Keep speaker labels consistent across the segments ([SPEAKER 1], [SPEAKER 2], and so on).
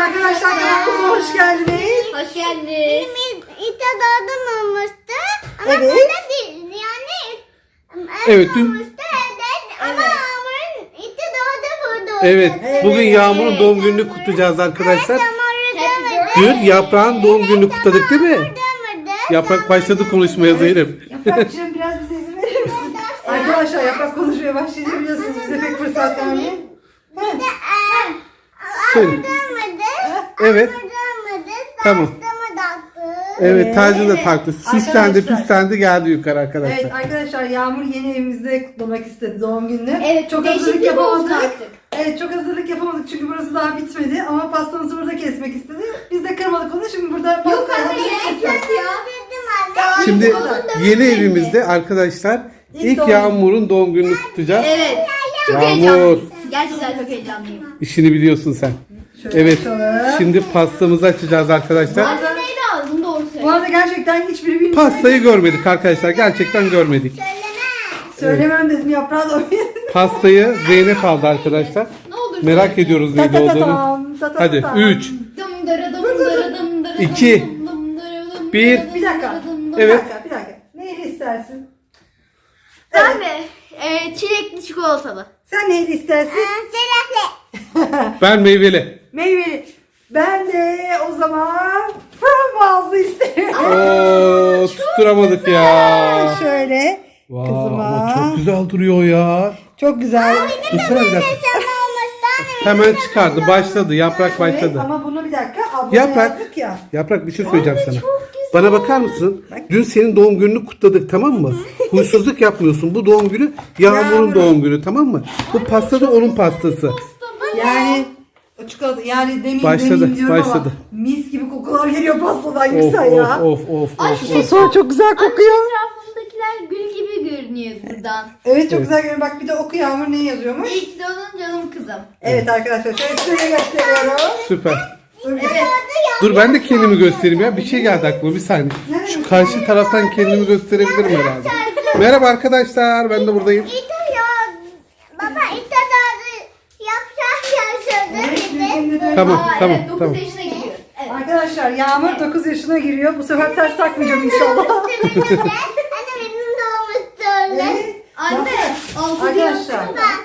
[SPEAKER 1] arkadaşlar kanalımıza hoş geldiniz.
[SPEAKER 2] Hoş geldiniz.
[SPEAKER 3] İlk doğdum olmuştu. Ama
[SPEAKER 1] Evet.
[SPEAKER 3] burada değil. Yani
[SPEAKER 4] Evet, dün-
[SPEAKER 3] olmuştu. Evet. Ama Yağmur'un ilk doğdu burada.
[SPEAKER 4] Evet,
[SPEAKER 1] Evet.
[SPEAKER 4] bugün Yağmur'un doğum gününü kutlayacağız arkadaşlar.
[SPEAKER 3] Yağmur'u
[SPEAKER 4] Dün Yaprağın doğum gününü kutladık değil mi?
[SPEAKER 3] dövmedi.
[SPEAKER 4] Yaprak başladı konuşmaya Zeynep.
[SPEAKER 1] Yaprakcığım biraz bize izin verir misin? Arkadaşlar yaprak konuşmaya başlayınca biliyorsunuz bize pek fırsat vermiyor.
[SPEAKER 4] Söyle.
[SPEAKER 3] Dövmedi.
[SPEAKER 4] Evet. Tamam. Evet tacını da
[SPEAKER 1] Evet.
[SPEAKER 4] taktı. Süslendi
[SPEAKER 1] Arkadaşlar.
[SPEAKER 4] püslendi geldi yukarı arkadaşlar.
[SPEAKER 1] Evet arkadaşlar Yağmur yeni evimizde kutlamak istedi doğum gününü.
[SPEAKER 2] Evet,
[SPEAKER 1] çok hazırlık
[SPEAKER 2] olsun
[SPEAKER 1] yapamadık.
[SPEAKER 2] artık.
[SPEAKER 1] Evet çok hazırlık yapamadık çünkü burası daha bitmedi ama pastamızı burada kesmek istedi. Biz de kırmadık onu şimdi burada
[SPEAKER 2] Yok
[SPEAKER 1] pastayı
[SPEAKER 2] anne
[SPEAKER 1] hazırlayıp
[SPEAKER 2] gerek yok ya.
[SPEAKER 3] Dedim anne.
[SPEAKER 4] Şimdi yeni evimizde arkadaşlar
[SPEAKER 1] İlk
[SPEAKER 4] ilk
[SPEAKER 1] doğum-
[SPEAKER 4] Yağmur'un doğum gününü kutlayacağız.
[SPEAKER 2] Evet. Çok
[SPEAKER 4] Yağmur.
[SPEAKER 2] heyecanlıyım. Gerçekten çok heyecanlıyım.
[SPEAKER 4] İşini biliyorsun sen.
[SPEAKER 1] Şöyle
[SPEAKER 4] Evet.
[SPEAKER 1] açalım.
[SPEAKER 4] Şimdi pastamızı açacağız arkadaşlar.
[SPEAKER 2] Anne neyi aldın doğru.
[SPEAKER 1] Bu arada gerçekten hiçbiri bilmiyor.
[SPEAKER 4] Pastayı görmedik arkadaşlar. Gerçekten görmedik.
[SPEAKER 1] Söylemem dedim yaprağı da
[SPEAKER 4] Pastayı Zeynep aldı arkadaşlar.
[SPEAKER 2] Ne olur.
[SPEAKER 4] Merak ediyoruz neydi olduğunu. Hadi
[SPEAKER 1] tam.
[SPEAKER 4] 3
[SPEAKER 2] Dım dım
[SPEAKER 4] İki.
[SPEAKER 2] dım dım dırı dım
[SPEAKER 4] Bir.
[SPEAKER 2] dım
[SPEAKER 1] Bir dakika.
[SPEAKER 2] dım dım.
[SPEAKER 1] Bir
[SPEAKER 4] Evet.
[SPEAKER 1] dakika, bir dakika. Neyli istersin?
[SPEAKER 2] Ben mi? Ee, çilekli çikolatalı.
[SPEAKER 1] Sen neyli istersin?
[SPEAKER 3] Selefle.
[SPEAKER 4] ben meyveli.
[SPEAKER 1] Meyveli. Ben de o zaman frambuazlı isterim.
[SPEAKER 4] Oo tutturamadık ya.
[SPEAKER 1] Şöyle
[SPEAKER 4] Vay,
[SPEAKER 1] kızıma.
[SPEAKER 4] çok güzel duruyor ya.
[SPEAKER 1] Çok güzel.
[SPEAKER 4] Dursana bir dakika.
[SPEAKER 3] Sen olmuştan.
[SPEAKER 4] Hemen çıkardı. Başladı. Yaprak
[SPEAKER 1] Evet,
[SPEAKER 4] başladı.
[SPEAKER 1] ama bunu bir dakika ablama
[SPEAKER 4] Yaprak.
[SPEAKER 1] yazdık ya.
[SPEAKER 4] Yaprak bir şey söyleyeceğim sana. Bana bakar mısın? Dün senin doğum gününü kutladık tamam mı? Huysuzluk yapmıyorsun. Bu doğum günü Yağmur'un
[SPEAKER 1] Yağmur'un.
[SPEAKER 4] doğum günü tamam mı? Bu pasta da onun pastası.
[SPEAKER 1] Yani çikolata yani demin
[SPEAKER 4] Başladı,
[SPEAKER 1] demin diyorum
[SPEAKER 4] başladı.
[SPEAKER 1] ama mis gibi kokular geliyor pastadan
[SPEAKER 4] Of
[SPEAKER 1] yüksel ya.
[SPEAKER 4] of of of
[SPEAKER 2] Ay,
[SPEAKER 4] of.
[SPEAKER 2] şu
[SPEAKER 4] of.
[SPEAKER 1] Sonra çok güzel kokuyor.
[SPEAKER 2] Etrafımdakiler gül gibi görünüyor buradan.
[SPEAKER 1] Evet çok
[SPEAKER 4] Evet.
[SPEAKER 1] güzel görünüyor. Bak bir de oku Yağmur ne yazıyormuş?
[SPEAKER 2] İyi ki doğdun canım kızım.
[SPEAKER 1] Evet arkadaşlar şöyle size gösteriyorum.
[SPEAKER 4] Süper.
[SPEAKER 1] Evet.
[SPEAKER 4] Dur ben de kendimi göstereyim ya. Bir şey geldi aklıma bir saniye. Şu karşı taraftan kendimi gösterebilirim herhalde. Merhaba arkadaşlar ben de buradayım.
[SPEAKER 3] İlk ya. Baba ilk doğdu. Yapacak yaşadı dedi.
[SPEAKER 4] Tamam
[SPEAKER 2] Aa,
[SPEAKER 4] tamam
[SPEAKER 2] evet, 9
[SPEAKER 4] tamam.
[SPEAKER 2] yaşına giriyor. Evet.
[SPEAKER 1] Arkadaşlar Yağmur 9 yaşına giriyor. Bu sefer ters takmayacağım inşallah.
[SPEAKER 3] Anne benim doğmuştu öyle.
[SPEAKER 1] Evet.
[SPEAKER 2] Anne, 6
[SPEAKER 1] Arkadaşlar.
[SPEAKER 3] Anne ben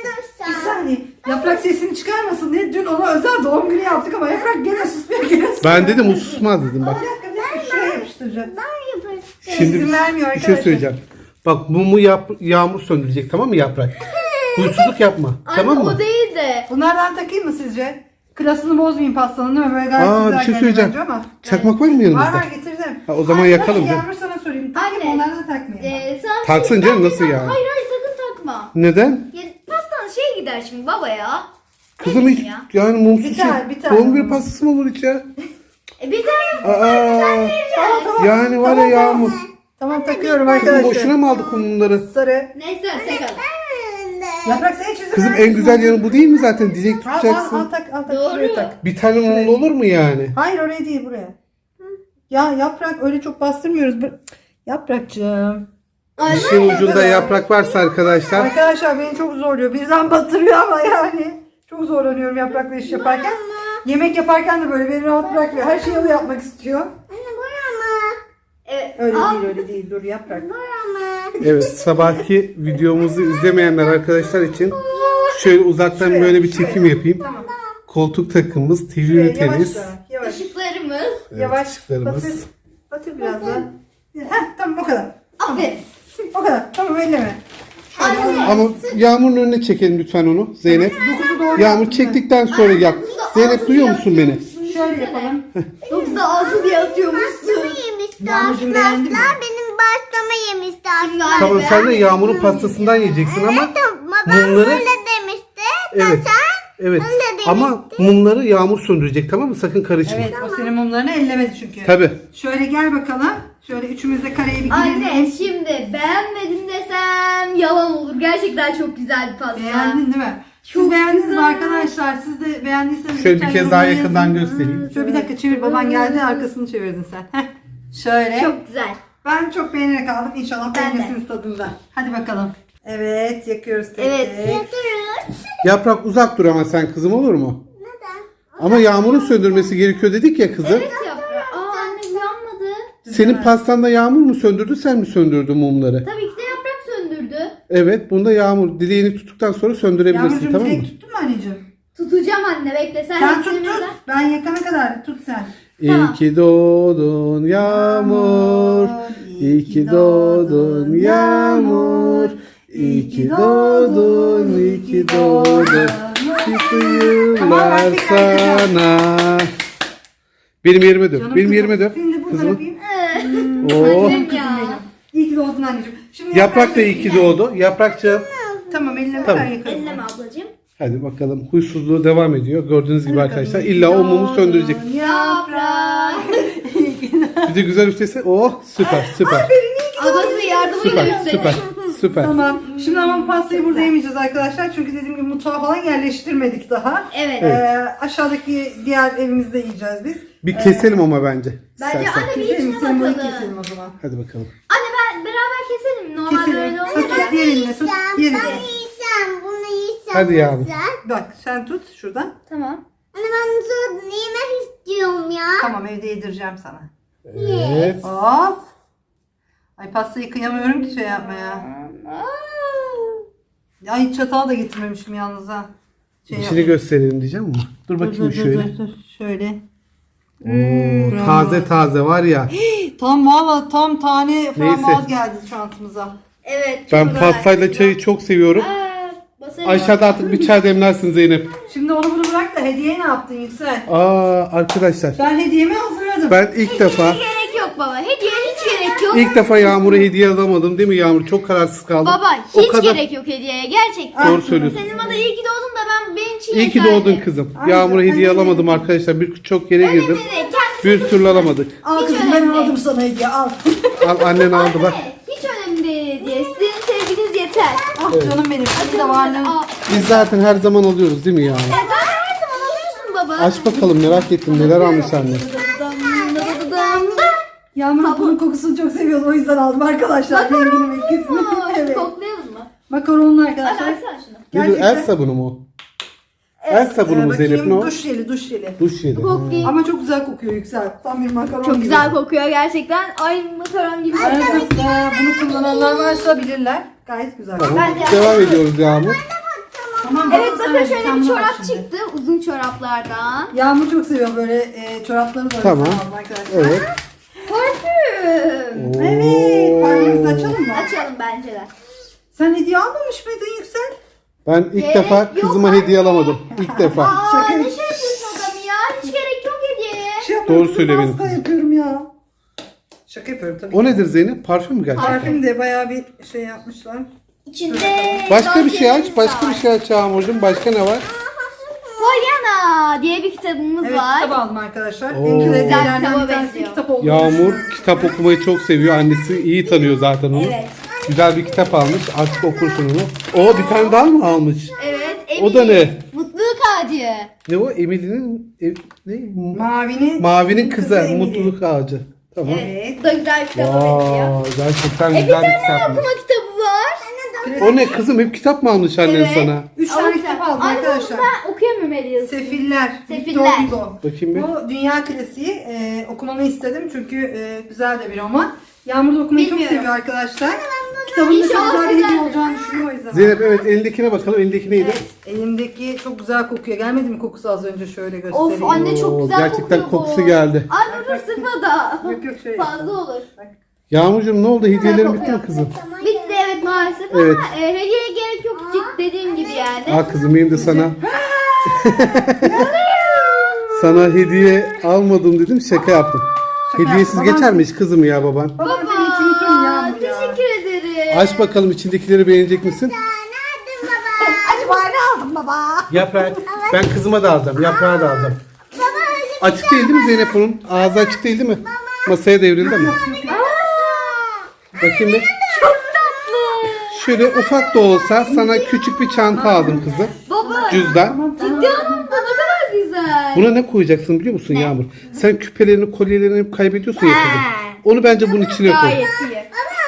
[SPEAKER 1] Bir
[SPEAKER 3] doğmuştum.
[SPEAKER 1] saniye. Yaprak sesini çıkarmasın diye dün ona özel doğum günü yaptık ama yaprak gene susmuyor gene susmuyor.
[SPEAKER 4] Ben dedim o susmaz dedim bak.
[SPEAKER 1] Bir dakika bir dakika şuraya yapıştıracağım.
[SPEAKER 3] Ben yaparım.
[SPEAKER 4] Şimdi
[SPEAKER 1] İzin
[SPEAKER 4] bir,
[SPEAKER 1] vermiyor
[SPEAKER 4] bir şey
[SPEAKER 1] arkadaşlar.
[SPEAKER 4] söyleyeceğim. Bak mumu yap, yağmur söndürecek tamam mı yaprak? Huysuzluk yapma
[SPEAKER 2] Anne
[SPEAKER 4] tamam mı?
[SPEAKER 2] o değil de.
[SPEAKER 1] Bunlardan takayım mı sizce? Klasını bozmayayım pastanın değil mi? Böyle gayet
[SPEAKER 4] Aa
[SPEAKER 1] güzel
[SPEAKER 4] bir şey
[SPEAKER 1] görünüyor
[SPEAKER 4] söyleyeceğim.
[SPEAKER 1] bence Ama.
[SPEAKER 4] Çakmak var mı
[SPEAKER 1] Var
[SPEAKER 4] yanımızda?
[SPEAKER 1] var getirdim.
[SPEAKER 4] Ha, o zaman
[SPEAKER 1] Ay,
[SPEAKER 4] yakalım
[SPEAKER 1] nasıl
[SPEAKER 4] canım.
[SPEAKER 1] Yağmur sana sorayım. Takayım
[SPEAKER 2] Anne.
[SPEAKER 1] onlardan takmayayım.
[SPEAKER 2] Ee, sana bir
[SPEAKER 4] Taksın canım, nasıl
[SPEAKER 2] sen-
[SPEAKER 4] yani?
[SPEAKER 2] Hayır hayır sakın takma.
[SPEAKER 4] Neden?
[SPEAKER 2] Ya, pastan şey gider şimdi baba ya.
[SPEAKER 4] Kızım hiç
[SPEAKER 2] ya?
[SPEAKER 4] yani mumsuz
[SPEAKER 1] Bir
[SPEAKER 4] şey.
[SPEAKER 1] tane, bir tane
[SPEAKER 4] Doğum günü pastası mı olur hiç ya?
[SPEAKER 2] E, bir tane
[SPEAKER 4] Aa,
[SPEAKER 1] Tamam tamam.
[SPEAKER 4] yani var ya
[SPEAKER 1] Tamam,
[SPEAKER 4] yağmur.
[SPEAKER 1] Tamam takıyorum
[SPEAKER 4] Kızım
[SPEAKER 1] arkadaşlar.
[SPEAKER 4] boşuna mı aldık mumları?
[SPEAKER 1] Sarı.
[SPEAKER 2] Neyse takalım.
[SPEAKER 1] Yaprak senin çizim
[SPEAKER 4] Kızım en güzel yanı bu değil mi zaten? Dilek
[SPEAKER 1] Al al al
[SPEAKER 4] tutacaksın.
[SPEAKER 1] tak al tak.
[SPEAKER 2] Doğru.
[SPEAKER 1] tak.
[SPEAKER 4] Bir tane mumlu olur mu yani?
[SPEAKER 1] Hayır oraya değil buraya. Ya yaprak öyle çok bastırmıyoruz. Bu- Yaprakçığım.
[SPEAKER 4] İşin ucunda yaprak varsa arkadaşlar.
[SPEAKER 1] Arkadaşlar beni çok zorluyor. Birden batırıyor ama yani. Çok zorlanıyorum yaprakla iş yaparken. Yemek yaparken de böyle beni rahat bırakmıyor. Her şeyi o yapmak istiyor.
[SPEAKER 3] Anne burama.
[SPEAKER 2] Evet.
[SPEAKER 1] Öyle
[SPEAKER 2] al.
[SPEAKER 1] değil öyle değil. Dur yaprak.
[SPEAKER 3] Burama.
[SPEAKER 4] Evet sabahki videomuzu izlemeyenler arkadaşlar için şöyle uzaktan böyle bir çekim yapayım.
[SPEAKER 1] Tamam.
[SPEAKER 4] Koltuk takımımız, TV
[SPEAKER 1] Şuraya
[SPEAKER 4] ünitemiz.
[SPEAKER 1] Yavaş.
[SPEAKER 2] Işıklarımız.
[SPEAKER 4] Evet,
[SPEAKER 1] Yavaş.
[SPEAKER 4] ışıklarımız.
[SPEAKER 1] Batır. Batır biraz daha. Heh, tamam o kadar.
[SPEAKER 2] Aferin.
[SPEAKER 1] O kadar. Tamam elleme.
[SPEAKER 4] Ama Yağmur'un önüne çekelim lütfen onu Zeynep.
[SPEAKER 1] Dokuzu doğru
[SPEAKER 4] Yağmur çektikten sonra yap. Zeynep duyuyor musun beni?
[SPEAKER 1] Şöyle yapalım.
[SPEAKER 2] 9'da 6 diye atıyormuşsun.
[SPEAKER 1] Yağmurcuğum beğendin mi?
[SPEAKER 3] Başlama yemişti aslan.
[SPEAKER 4] Tamam sen de
[SPEAKER 2] ben-
[SPEAKER 4] Yağmur'un pastasından yiyeceksin ama
[SPEAKER 3] Baba
[SPEAKER 4] mumları
[SPEAKER 3] öyle demişti.
[SPEAKER 4] evet. Evet. Ama mumları Yağmur söndürecek tamam mı? Sakın karışma.
[SPEAKER 1] Evet o senin mumlarını ellemedi çünkü.
[SPEAKER 4] Tabii.
[SPEAKER 1] Şöyle gel bakalım. Şöyle üçümüz de kareye bir girelim.
[SPEAKER 2] Anne şimdi beğenmedim desem yalan olur. Gerçekten çok güzel bir pasta.
[SPEAKER 1] Beğendin değil mi? Siz
[SPEAKER 2] Çok
[SPEAKER 1] beğendiniz mi
[SPEAKER 2] güzel.
[SPEAKER 1] arkadaşlar? Siz de beğendiyseniz
[SPEAKER 4] Şöyle
[SPEAKER 1] lütfen
[SPEAKER 4] bir kez daha
[SPEAKER 1] yorumlara
[SPEAKER 4] yakından
[SPEAKER 1] yazın.
[SPEAKER 4] göstereyim.
[SPEAKER 1] Şöyle bir dakika çevir. Baban geldi arkasını çevirdin sen. Heh. Şöyle.
[SPEAKER 2] Çok güzel.
[SPEAKER 1] Ben çok beğenerek aldım. İnşallah
[SPEAKER 2] Ben
[SPEAKER 1] beğenirsiniz tadında. Hadi bakalım. Evet yakıyoruz tek
[SPEAKER 2] Evet.
[SPEAKER 1] tek.
[SPEAKER 3] Yatırıyoruz.
[SPEAKER 4] Yaprak uzak dur ama sen kızım olur mu?
[SPEAKER 3] Neden?
[SPEAKER 4] Ama Yağmur'un söndürmesi gerekiyor dedik ya kızım.
[SPEAKER 2] Evet yaprağı. Aa anne uyanmadı.
[SPEAKER 4] Senin pastanda Yağmur mu söndürdü sen mi söndürdün mumları?
[SPEAKER 2] Tabii ki de yaprak söndürdü.
[SPEAKER 4] Evet bunda Yağmur dileğini tuttuktan sonra söndürebilirsin
[SPEAKER 1] Yağmurcuğum
[SPEAKER 4] tamam mı?
[SPEAKER 1] direkt tuttun mu anneciğim?
[SPEAKER 2] Tutacağım anne bekle sen,
[SPEAKER 1] Sen
[SPEAKER 2] hepsini
[SPEAKER 1] tut tut. Ben yakana kadar tut sen.
[SPEAKER 4] İyi ki doğdun Yağmur. İyi ki doğdun Yağmur. İyi ki doğdun, iyi ki doğdun. Mutlu yıllar sana. Benim yerime dök. Benim yerime dök.
[SPEAKER 1] De buradan
[SPEAKER 4] Kızım. Oo.
[SPEAKER 2] Annem ya.
[SPEAKER 1] İyi ki doğdun anneciğim. Şimdi
[SPEAKER 4] Yaprak da iyi ki doğdu. Yaprakçığım.
[SPEAKER 1] Tamam eline
[SPEAKER 4] Tamam.
[SPEAKER 1] ben yakarım.
[SPEAKER 2] Elleme ablacığım.
[SPEAKER 4] Hadi bakalım. Huysuzluğu devam ediyor. Gördüğünüz gibi arkadaşlar. İlla o mumu söndürecek.
[SPEAKER 1] Yaprak.
[SPEAKER 4] Bir de güzel üflese. Oh süper süper.
[SPEAKER 2] Ablası yardımıyla
[SPEAKER 4] Süper
[SPEAKER 2] üstleniyor.
[SPEAKER 4] süper süper.
[SPEAKER 1] Tamam. Şimdi ama bu pastayı burada yemeyeceğiz arkadaşlar. Çünkü dediğim gibi mutfağa falan yerleştirmedik daha.
[SPEAKER 2] Evet.
[SPEAKER 4] Evet.
[SPEAKER 1] Ee, aşağıdaki diğer evimizde yiyeceğiz biz.
[SPEAKER 4] Bir keselim ama bence.
[SPEAKER 2] Bence
[SPEAKER 4] İstersen.
[SPEAKER 2] anne bir
[SPEAKER 1] Keselim,
[SPEAKER 2] içine
[SPEAKER 1] sen bunu
[SPEAKER 2] bakalım.
[SPEAKER 1] keselim o zaman.
[SPEAKER 4] Hadi bakalım.
[SPEAKER 2] Anne ben beraber keselim. Normalde
[SPEAKER 1] Keselim.
[SPEAKER 2] öyle olmuyor.
[SPEAKER 1] tut diğer eline tut. Diğer
[SPEAKER 3] Ben
[SPEAKER 1] eline.
[SPEAKER 3] yiyeceğim. Bunu
[SPEAKER 4] Hadi yavrum.
[SPEAKER 3] Güzel.
[SPEAKER 1] Bak sen tut şuradan.
[SPEAKER 2] Tamam.
[SPEAKER 3] Anne ben bunu yemek istiyorum ya.
[SPEAKER 1] Tamam evde yedireceğim sana.
[SPEAKER 4] Evet.
[SPEAKER 1] Hop. Ay pastayı kıyamıyorum ki şey yapmaya. Ay çatal da getirmemişim yalnız ha. Şey
[SPEAKER 4] İçini gösterelim diyeceğim ama. Dur
[SPEAKER 1] Dur,
[SPEAKER 4] bakayım
[SPEAKER 1] dur, dur,
[SPEAKER 4] şöyle.
[SPEAKER 1] dur, dur. Şöyle.
[SPEAKER 4] Oo, taze taze var ya.
[SPEAKER 1] Tam valla tam tane frambuaz
[SPEAKER 4] Neyse.
[SPEAKER 1] geldi şansımıza.
[SPEAKER 2] Evet.
[SPEAKER 4] Ben pastayla çayı çok seviyorum.
[SPEAKER 2] Basarım.
[SPEAKER 4] Aşağıda artık bir çay demlersin Zeynep.
[SPEAKER 1] Şimdi onu bunu bırak da hediye ne yaptın Yüksel?
[SPEAKER 4] Aa arkadaşlar.
[SPEAKER 1] Ben hediyemi hazırladım.
[SPEAKER 4] Ben ilk defa
[SPEAKER 2] Gerek yok baba. Hediye hiç gerek yok.
[SPEAKER 4] ilk defa Yağmur'a hediye alamadım değil mi Yağmur? Çok kararsız kaldım.
[SPEAKER 2] Baba
[SPEAKER 4] O
[SPEAKER 2] hiç
[SPEAKER 4] kadar-
[SPEAKER 2] gerek yok hediyeye. Gerçekten.
[SPEAKER 4] Doğru söylüyorsun.
[SPEAKER 2] Senin bana iyi ki doğdun da ben benim için
[SPEAKER 4] İyi ki
[SPEAKER 2] yeterli.
[SPEAKER 4] doğdun kızım.
[SPEAKER 1] Aynen,
[SPEAKER 4] Yağmur'a hediye
[SPEAKER 1] aynen.
[SPEAKER 4] alamadım arkadaşlar. Birçok yere
[SPEAKER 2] Önemli
[SPEAKER 4] girdim.
[SPEAKER 2] Kendisi
[SPEAKER 4] Bir türlü alamadık.
[SPEAKER 1] Al
[SPEAKER 2] Hiç
[SPEAKER 1] kızım ben
[SPEAKER 2] önemli
[SPEAKER 1] aldım sana hediye al.
[SPEAKER 4] Al annen aldı bak.
[SPEAKER 2] Anne, Hiç önemli değil hediye. Sizin yeter.
[SPEAKER 1] ah canım benim. Senin de varlığın.
[SPEAKER 4] Biz zaten her zaman alıyoruz değil mi Yağmur?
[SPEAKER 2] Sen her zaman alıyorsun baba.
[SPEAKER 4] Aç bakalım merak ettim neler almış anne.
[SPEAKER 1] Yağmur bunun kokusunu çok seviyordu o yüzden aldım arkadaşlar. Ve ikisini. evet.
[SPEAKER 2] Koklayalım mı?
[SPEAKER 1] Makaronlu
[SPEAKER 2] Hadi
[SPEAKER 1] arkadaşlar.
[SPEAKER 2] açsana şunu.
[SPEAKER 4] Ne diyor? El sabunu mu? El sabunu
[SPEAKER 1] Ee,
[SPEAKER 4] mu Zeynep ne o?
[SPEAKER 1] duş jeli duş jeli.
[SPEAKER 4] Duş jeli.
[SPEAKER 2] Koklayayım.
[SPEAKER 1] Ama çok güzel kokuyor Yüksel. Tam bir makaron
[SPEAKER 2] Çok
[SPEAKER 1] gibi.
[SPEAKER 2] güzel kokuyor gerçekten. Ay makaron gibi.
[SPEAKER 1] Aranızda bunu kullananlar varsa bilirler. Gayet güzel.
[SPEAKER 4] Tamam.
[SPEAKER 2] Bence-
[SPEAKER 4] Devam ediyoruz Yağmur.
[SPEAKER 1] Tamam,
[SPEAKER 2] Evet bakın şöyle bir çorap
[SPEAKER 1] şimdi.
[SPEAKER 2] çıktı. Uzun çoraplardan.
[SPEAKER 1] Yağmur çok seviyor böyle e, çorapları da
[SPEAKER 4] Tamam.
[SPEAKER 1] arkadaşlar.
[SPEAKER 4] Evet.
[SPEAKER 2] Parfüm.
[SPEAKER 1] Evet. Parfümümüzü açalım mı?
[SPEAKER 2] Açalım bence de.
[SPEAKER 1] Sen hediye almamış mıydın Yüksel?
[SPEAKER 4] Ben ilk
[SPEAKER 2] Gerek
[SPEAKER 4] defa
[SPEAKER 2] yok
[SPEAKER 4] kızıma
[SPEAKER 2] anne.
[SPEAKER 4] hediye alamadım. İlk defa.
[SPEAKER 2] Aa
[SPEAKER 1] Şaka-
[SPEAKER 2] ne şey yapıyorsun adamı ya? Hiç gerek yok hediyeye.
[SPEAKER 1] Şey yapıyorum,
[SPEAKER 4] Doğru söyle benim
[SPEAKER 1] hasta
[SPEAKER 4] kızım.
[SPEAKER 1] yapıyorum ya. Şaka yapıyorum tabii.
[SPEAKER 4] O nedir Zeynep? Parfüm mü gerçekten?
[SPEAKER 1] Parfüm de bayağı bir şey yapmışlar.
[SPEAKER 2] İçinde
[SPEAKER 4] Başka bir şey aç. Başka bir şey aç Yağmurcuğum. Başka ne var?
[SPEAKER 2] Pollyanna diye bir kitabımız
[SPEAKER 1] Evet
[SPEAKER 2] var.
[SPEAKER 1] kitap aldım arkadaşlar.
[SPEAKER 4] Oo.
[SPEAKER 1] En güzel
[SPEAKER 2] Kitaba
[SPEAKER 1] bir tanesi
[SPEAKER 2] benziyor.
[SPEAKER 1] kitap oldu.
[SPEAKER 4] Yağmur kitap okumayı çok seviyor. Annesi iyi tanıyor zaten onu.
[SPEAKER 2] Evet.
[SPEAKER 4] Güzel bir kitap almış. Artık okursun onu. O bir tane daha mı almış?
[SPEAKER 2] Evet.
[SPEAKER 4] O da ne?
[SPEAKER 2] Mutluluk ağacı.
[SPEAKER 4] Ne o? Emily'nin ev, ne?
[SPEAKER 1] Mavinin
[SPEAKER 4] Mavinin kızı.
[SPEAKER 1] Emily.
[SPEAKER 4] Mutluluk ağacı. Tamam.
[SPEAKER 1] Evet.
[SPEAKER 2] Bu da güzel bir kitaba benziyor.
[SPEAKER 4] Vay, gerçekten
[SPEAKER 2] E bir
[SPEAKER 4] güzel bir
[SPEAKER 2] tane
[SPEAKER 4] kitapmış.
[SPEAKER 2] okuma kitabı var.
[SPEAKER 4] O ne kızım? Hep kitap mı almış annen
[SPEAKER 2] Evet.
[SPEAKER 4] sana?
[SPEAKER 1] Üç tane kitap aldım
[SPEAKER 2] Anne,
[SPEAKER 1] arkadaşlar.
[SPEAKER 2] Ben okuyamıyorum
[SPEAKER 1] Sefiller.
[SPEAKER 2] Sefiller.
[SPEAKER 1] Victor Hugo.
[SPEAKER 4] Bakayım bir.
[SPEAKER 1] Bu dünya klasiği e, okumanı istedim çünkü e, güzel de bir roman. Yağmur da okumayı
[SPEAKER 2] Bilmiyorum.
[SPEAKER 1] çok seviyor arkadaşlar. Kitabın da çok
[SPEAKER 2] İnşallah
[SPEAKER 1] güzel bir hediye
[SPEAKER 2] güzeldir.
[SPEAKER 1] olacağını düşünüyor o yüzden.
[SPEAKER 4] Zeynep evet elindekine bakalım. Elindeki neydi?
[SPEAKER 1] Elimdeki çok güzel kokuyor. Gelmedi mi kokusu az önce şöyle göstereyim.
[SPEAKER 2] Of anne çok
[SPEAKER 4] Oo,
[SPEAKER 2] güzel
[SPEAKER 4] gerçekten
[SPEAKER 2] kokuyor bu.
[SPEAKER 4] kokusu geldi.
[SPEAKER 2] Anne dur sıkma da.
[SPEAKER 1] Yok yok şey.
[SPEAKER 2] Fazla olur.
[SPEAKER 4] Yağmurcuğum ne oldu? Hediyelerin bitti mi kızım?
[SPEAKER 2] Bitti evet maalesef
[SPEAKER 4] Evet.
[SPEAKER 2] ama e, hediyeye gerek yok Cid- dediğim gibi yani.
[SPEAKER 4] Al kızım benim de sana. sana hediye almadım dedim şaka yaptım. Hediyesiz geçer mi hiç kızım ya baban?
[SPEAKER 1] Baba senin için kim Yağmur ya?
[SPEAKER 2] teşekkür ederim.
[SPEAKER 4] Aç bakalım içindekileri beğenecek misin?
[SPEAKER 3] Nerede baba?
[SPEAKER 1] Acaba ne baba?
[SPEAKER 4] Yaprak. Ben kızıma da alacağım. Yaprağı da alacağım.
[SPEAKER 3] Baba
[SPEAKER 4] Açık değil değil mi Zeynep bunun? Ağzı açık değil değil mi? Masaya devrildi mi? Bakayım bir.
[SPEAKER 2] Çok tatlı.
[SPEAKER 4] Şöyle ufak da olsa sana küçük bir çanta aldım kızım.
[SPEAKER 2] Baba
[SPEAKER 4] Cüzdan.
[SPEAKER 2] ciddi anlamda ne kadar güzel.
[SPEAKER 4] Buna ne koyacaksın biliyor musun Yağmur? Sen küpelerini, kolyelerini hep kaybediyorsun ya kızım. Onu bence bunun içine koy.
[SPEAKER 2] Gayet iyi.
[SPEAKER 3] baba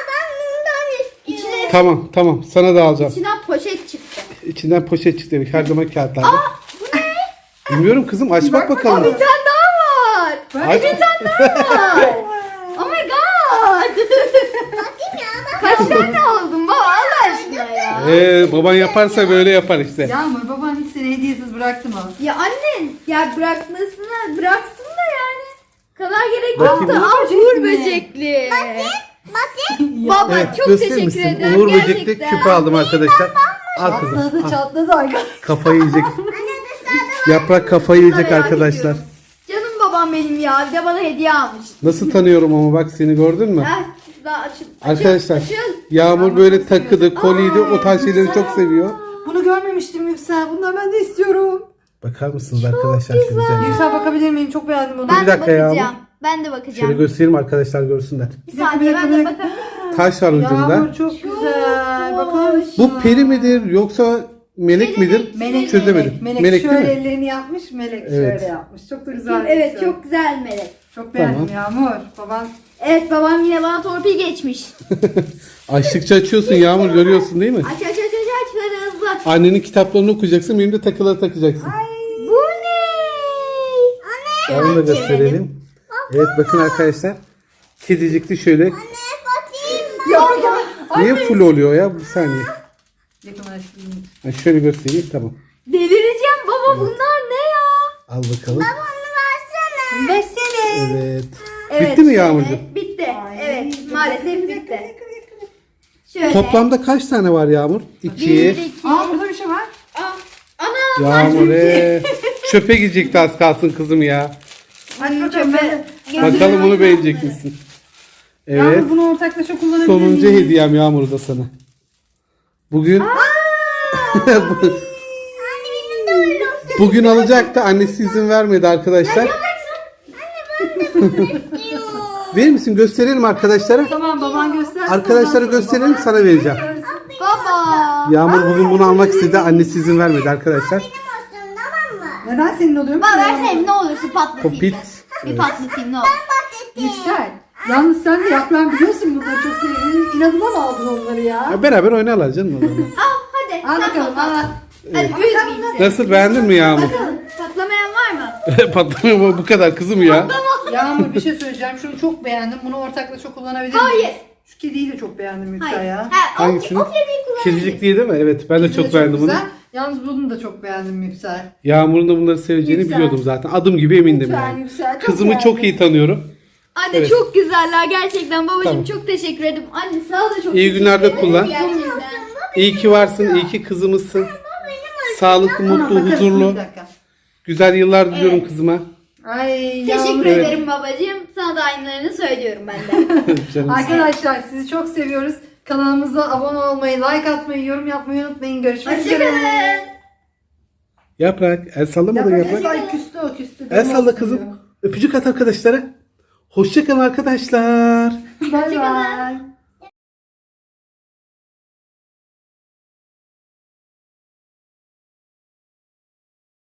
[SPEAKER 3] ben bundan istiyorum.
[SPEAKER 2] İçine,
[SPEAKER 4] Tamam tamam sana da alacağım.
[SPEAKER 2] içinden poşet çıktı.
[SPEAKER 4] İçinden poşet çıktı demek her zaman kağıtlarda. Bilmiyorum kızım aç bak
[SPEAKER 2] Bir
[SPEAKER 4] bakalım.
[SPEAKER 2] tane daha var.
[SPEAKER 4] Aç.
[SPEAKER 2] Bir tane daha var. Oh my god. Kaç tane aldın baba Allah aşkına ya.
[SPEAKER 4] Ee, baban yaparsa böyle yapar işte.
[SPEAKER 1] Yağmur baban hiç seni hediyesiz bıraktı mı?
[SPEAKER 2] Ya annen ya bırakmasına bıraksın da yani. Kadar gerek yoktu. Al
[SPEAKER 1] mi?
[SPEAKER 2] böcekli.
[SPEAKER 3] Bakayım.
[SPEAKER 2] Baba
[SPEAKER 4] Evet,
[SPEAKER 2] çok
[SPEAKER 4] gösterir
[SPEAKER 2] teşekkür
[SPEAKER 4] misin?
[SPEAKER 2] ederim
[SPEAKER 4] Uğur böcekli
[SPEAKER 2] gerçekten.
[SPEAKER 4] küpe aldım arkadaşlar. Al kızım.
[SPEAKER 1] Çatladı
[SPEAKER 4] al.
[SPEAKER 1] çatladı arkadaşlar.
[SPEAKER 4] Kafayı yiyecek. Yaprak kafayı yiyecek
[SPEAKER 2] Merak
[SPEAKER 4] arkadaşlar.
[SPEAKER 2] ediyorum. Canım babam benim ya. Bir de bana hediye almış.
[SPEAKER 4] Nasıl tanıyorum ama bak seni gördün mü?
[SPEAKER 2] Heh, daha
[SPEAKER 4] Arkadaşlar. Yağmur böyle takıdı, koliydi o tarz şeyleri çok seviyor.
[SPEAKER 1] Bunu görmemiştim Yüksel. Bunları ben de istiyorum.
[SPEAKER 4] Bakar mısınız arkadaşlar şu güzelliğe?
[SPEAKER 1] Yüksel bakabilir miyim? Çok beğendim bunu.
[SPEAKER 2] Ben
[SPEAKER 4] Bir
[SPEAKER 2] de
[SPEAKER 4] dakika ya,
[SPEAKER 2] bakacağım. Ben de bakacağım.
[SPEAKER 4] Şöyle göstereyim arkadaşlar görsünler.
[SPEAKER 2] bir saniye ben de bakabilirim.
[SPEAKER 4] Taş var ucunda.
[SPEAKER 1] Yağmur çok güzel. Bakar mısın?
[SPEAKER 4] Bu peri midir yoksa melek midir?
[SPEAKER 1] Melek,
[SPEAKER 4] Çözemedim.
[SPEAKER 1] melek.
[SPEAKER 4] Melek,
[SPEAKER 1] şöyle
[SPEAKER 4] değil mi?
[SPEAKER 1] ellerini yapmış, melek
[SPEAKER 4] Evet.
[SPEAKER 1] şöyle yapmış. Çok da güzel.
[SPEAKER 2] Evet
[SPEAKER 1] Yüksel.
[SPEAKER 2] çok güzel melek.
[SPEAKER 1] Çok beğendim Yağmur. Baban
[SPEAKER 2] Evet babam yine bana torpil geçmiş.
[SPEAKER 4] Açtıkça açıyorsun Yağmur görüyorsun değil mi?
[SPEAKER 2] Aç aç aç aç aç hadi hızlı.
[SPEAKER 4] Annenin kitaplarını okuyacaksın benim de takıları takacaksın.
[SPEAKER 2] Bu ne? Anne.
[SPEAKER 4] Onu da gösterelim. Evet bakın arkadaşlar. Kedicikli şöyle.
[SPEAKER 1] Yaprak ya.
[SPEAKER 4] Niye full oluyor ya? Bir saniye.
[SPEAKER 1] Yakınlaştırayım.
[SPEAKER 4] Ha, şöyle göstereyim tamam.
[SPEAKER 2] Delireceğim baba bunlar ne ya?
[SPEAKER 4] Al bakalım.
[SPEAKER 2] Versene.
[SPEAKER 4] Evet.
[SPEAKER 2] Evet,
[SPEAKER 4] Bitti mi
[SPEAKER 2] şöyle.
[SPEAKER 4] Yağmurcuğum?
[SPEAKER 2] Bitti.
[SPEAKER 1] Ay,
[SPEAKER 2] Evet maalesef bitti. Şöyle.
[SPEAKER 4] Toplamda kaç tane var Yağmur?
[SPEAKER 2] Bir,
[SPEAKER 4] İki.
[SPEAKER 2] iki.
[SPEAKER 1] Aa burada bir şey var.
[SPEAKER 2] Aa, Ana.
[SPEAKER 4] Yağmur ee. Çöpe gidecekti az kalsın kızım ya.
[SPEAKER 1] Hadi bakalım.
[SPEAKER 2] Çöpe.
[SPEAKER 4] Bakalım bunu beğenecek misin? Evet.
[SPEAKER 1] Yağmur bunu ortaklaşa kullanabilir
[SPEAKER 4] Sonuncu
[SPEAKER 1] miyim?
[SPEAKER 4] hediyem Yağmur da sana. Bugün Bugün alacaktı. Annesi izin vermedi arkadaşlar. Verir misin? Gösterelim arkadaşlara.
[SPEAKER 1] Tamam baban göster.
[SPEAKER 4] Arkadaşlara gösterelim sana vereceğim.
[SPEAKER 2] Baba.
[SPEAKER 4] Yağmur bugün bunu almak istedi. Annesi izin vermedi arkadaşlar.
[SPEAKER 1] Neden senin oluyor?
[SPEAKER 2] Baba versene ne olursun patlatayım.
[SPEAKER 4] Popit.
[SPEAKER 2] Bir patlatayım ne olur.
[SPEAKER 1] Yüksel. Yalnız sen de yaprağın biliyorsun bunları çok sevdiğini. İnadına mı aldın onları ya?
[SPEAKER 4] Ha, beraber oynarlar canım. o zaman.
[SPEAKER 2] Al hadi.
[SPEAKER 1] Al
[SPEAKER 2] sen
[SPEAKER 1] bakalım
[SPEAKER 2] patlat.
[SPEAKER 1] al.
[SPEAKER 2] Hadi seni.
[SPEAKER 4] Nasıl beğendin mi Yağmur?
[SPEAKER 2] Bakalım patlamayan var mı?
[SPEAKER 4] Patlamıyor mu bu kadar kızım ya?
[SPEAKER 1] Yağmur bir şey söyleyeceğim. Şunu çok beğendim. Bunu ortaklaşa kullanabilir miyim?
[SPEAKER 2] Hayır.
[SPEAKER 1] Şu kediyi de çok beğendim Yüksel
[SPEAKER 2] Hayır.
[SPEAKER 1] ya.
[SPEAKER 2] Ha, o,
[SPEAKER 4] Hangisini?
[SPEAKER 2] o kediyi kullanabilir.
[SPEAKER 4] Kedicik diye değil mi? Evet ben de
[SPEAKER 1] Kedi de
[SPEAKER 4] çok beğendim bunu.
[SPEAKER 1] güzel. Yalnız bunu da çok beğendim Yüksel.
[SPEAKER 4] Yağmur'un da bunları seveceğini
[SPEAKER 1] Yüksel.
[SPEAKER 4] biliyordum zaten. Adım gibi emindim
[SPEAKER 1] Lütfen
[SPEAKER 4] yani.
[SPEAKER 1] Yüksel. Çok
[SPEAKER 4] Kızımı
[SPEAKER 1] beğendim.
[SPEAKER 4] çok iyi tanıyorum.
[SPEAKER 2] Anne
[SPEAKER 4] Evet.
[SPEAKER 2] çok güzeller gerçekten babacığım
[SPEAKER 4] Tamam.
[SPEAKER 2] çok teşekkür ederim. Anne sağ ol da çok
[SPEAKER 4] İyi
[SPEAKER 2] teşekkür
[SPEAKER 4] günlerde
[SPEAKER 2] ederim
[SPEAKER 4] kullan.
[SPEAKER 2] Gerçekten.
[SPEAKER 4] İyi ki varsın, iyi ki kızımızsın. Sağlıklı, mutlu,
[SPEAKER 1] bakarız.
[SPEAKER 4] huzurlu,
[SPEAKER 1] Bir dakika.
[SPEAKER 4] güzel yıllar diliyorum
[SPEAKER 2] Evet.
[SPEAKER 4] kızıma.
[SPEAKER 1] Ay
[SPEAKER 2] Teşekkür.
[SPEAKER 4] Evet.
[SPEAKER 2] ederim babacığım. Sana da aynılarını söylüyorum ben de.
[SPEAKER 4] Canım.
[SPEAKER 1] Arkadaşlar sizi çok seviyoruz. Kanalımıza abone olmayı, like atmayı, yorum yapmayı unutmayın. Görüşmek üzere.
[SPEAKER 2] Hoşçakalın.
[SPEAKER 4] Yaprak, el sallamadın
[SPEAKER 1] Yaprak
[SPEAKER 4] yaprak.
[SPEAKER 1] Esra küstü o küstü.
[SPEAKER 4] El salla kızım. Öpücük at arkadaşlara. Hoşçakalın arkadaşlar.
[SPEAKER 1] Bay bay.